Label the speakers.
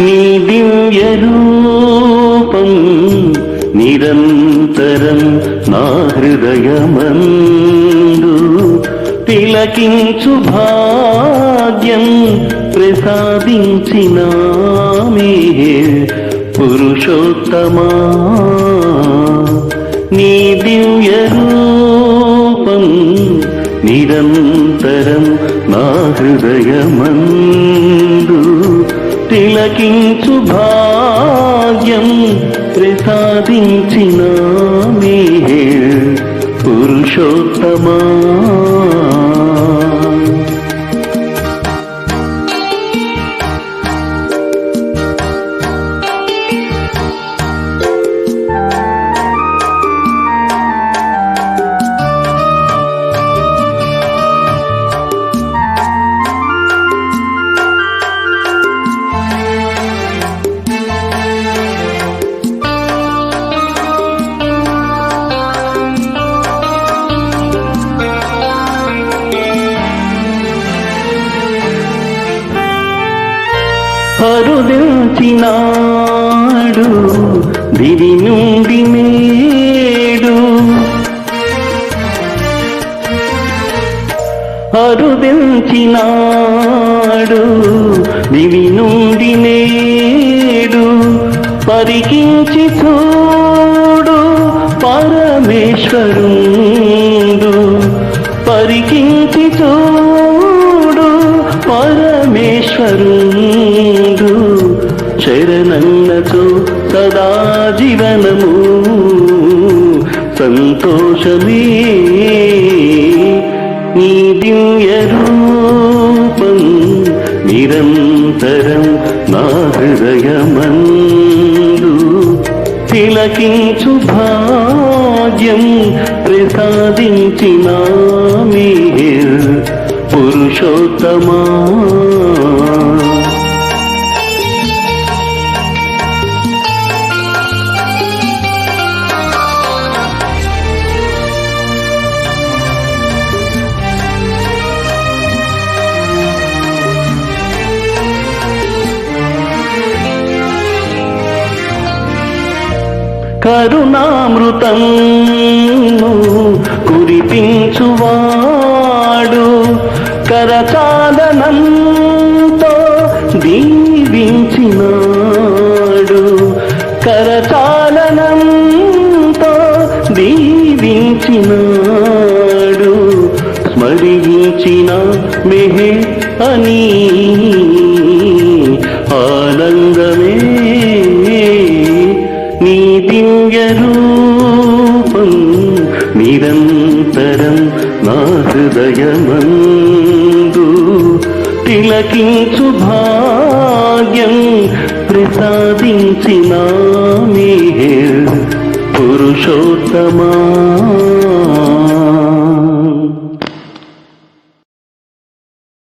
Speaker 1: నీ దివ్య రూపం నిరంతరం నా హృదయమందు తిలకించు భాగ్యం ప్రసాదించినామే పురుషోత్తమా. నీ దివ్య రూపం నిరంతరం నా హృదయమందు తిలకించు భాగ్యం ప్రసాదించిన మే పురుషోత్తమా హరుదించినాడు దివి నుండి నేడు. అరుదించినాడు దివి నుండి నేడు. పరికించి చూడు పరమేశ్వరుండు. పరికించి చూడు పరమేశ్వరుండు. శరణన్నతో సదా జీవనము. సంతోషమే నీ దివ్య రూపం నిరంతరం నా హృదయమందు. తిలకించు భాగ్యం ప్రసాదించిన పురుషోత్తమా కరుణామృతం కురిపించువాడు. కరచాదనంతో దీవించినాడు. కరచాలనంతో దీవించినాడు. స్మరించిన మెహే అని ఆనందమే నిరంతరం నా హృదయమందు తిలకించు భాగ్యం ప్రసాదించిన పురుషోత్తమా.